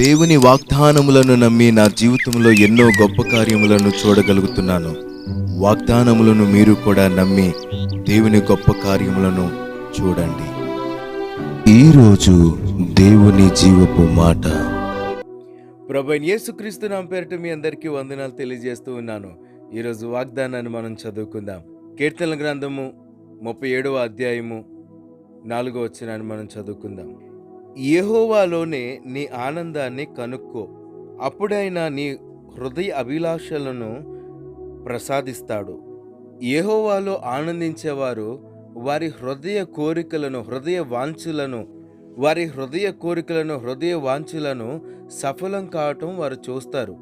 దేవుని వాగ్దానములను నమ్మి నా జీవితంలో ఎన్నో గొప్ప కార్యములను చూడగలుగుతున్నాను. వాగ్దానములను మీరు కూడా నమ్మి దేవుని గొప్ప కార్యములను చూడండి. ఈరోజు దేవుని జీవపు మాట. ప్రభు యేసుక్రీస్తు నా పేరిట మీ అందరికీ వందనాలు తెలియజేస్తూ ఉన్నాను. ఈరోజు వాగ్దానాన్ని మనం చదువుకుందాం. కీర్తన గ్రంథము ముప్పై ఏడవ అధ్యాయము నాలుగో వచ్చినాన్ని మనం చదువుకుందాం. యహోవాలోనే నీ ఆనందాన్ని కనుక్కో. అప్పుడైనా నీ హృదయ అభిలాషలను ప్రసాదిస్తాడు. యహోవాలో ఆనందించేవారు వారి హృదయ కోరికలను హృదయ వాంఛలను వారి హృదయ కోరికలను హృదయ వాంఛలను సఫలం కావటం వారు చూస్తారు.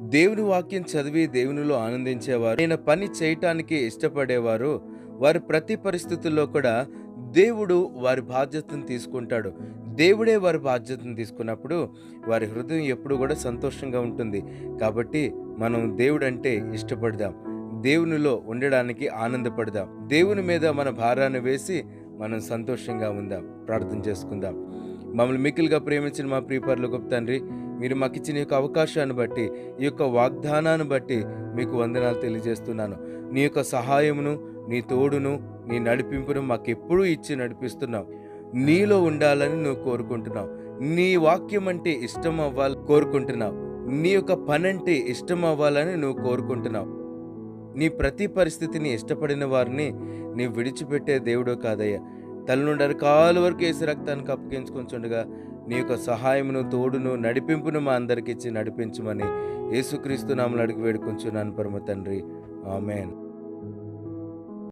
దేవుని వాక్యం చదివి దేవునిలో ఆనందించేవారు నేను పని చేయటానికి ఇష్టపడేవారు వారి ప్రతి పరిస్థితుల్లో కూడా దేవుడు వారి బాధ్యతను తీసుకుంటాడు. దేవుడే వారి బాధ్యతను తీసుకున్నప్పుడు వారి హృదయం ఎప్పుడు కూడా సంతోషంగా ఉంటుంది. కాబట్టి మనం దేవుడు అంటే ఇష్టపడదాం. దేవునిలో ఉండడానికి ఆనందపడదాం. దేవుని మీద మన భారాన్ని వేసి మనం సంతోషంగా ఉందాం. ప్రార్థన చేసుకుందాం. మమ్మల్ని మిక్కిలుగా ప్రేమించిన మా ప్రియపరులు గొప్ప తండ్రి మీరు మాకు ఇచ్చిన యొక్క అవకాశాన్ని బట్టి ఈ యొక్క వాగ్దానాన్ని బట్టి మీకు వందనాలు తెలియజేస్తున్నాను. నీ యొక్క సహాయమును నీ తోడును నీ నడిపింపును మాకు ఎప్పుడూ ఇచ్చి నడిపిస్తున్నావు నీలో ఉండాలని నువ్వు కోరుకుంటున్నావు. నీ వాక్యం అంటే ఇష్టం అవ్వాలి కోరుకుంటున్నావు. నీ యొక్క పని అంటే ఇష్టం అవ్వాలని నువ్వు కోరుకుంటున్నావు. నీ ప్రతి పరిస్థితిని ఇష్టపడిన వారిని నీ విడిచిపెట్టే దేవుడు కాదయ్యా. తల నుండి కాలు వరకు వేసి రక్తానికి అప్పగించుకుంటుండగా నీ యొక్క సహాయమును తోడును నడిపింపును మా అందరికి ఇచ్చి నడిపించమని యేసుక్రీస్తు నామలు అడిగి వేడుకుంటున్నాను పరమ తండ్రి. ఆమెన్.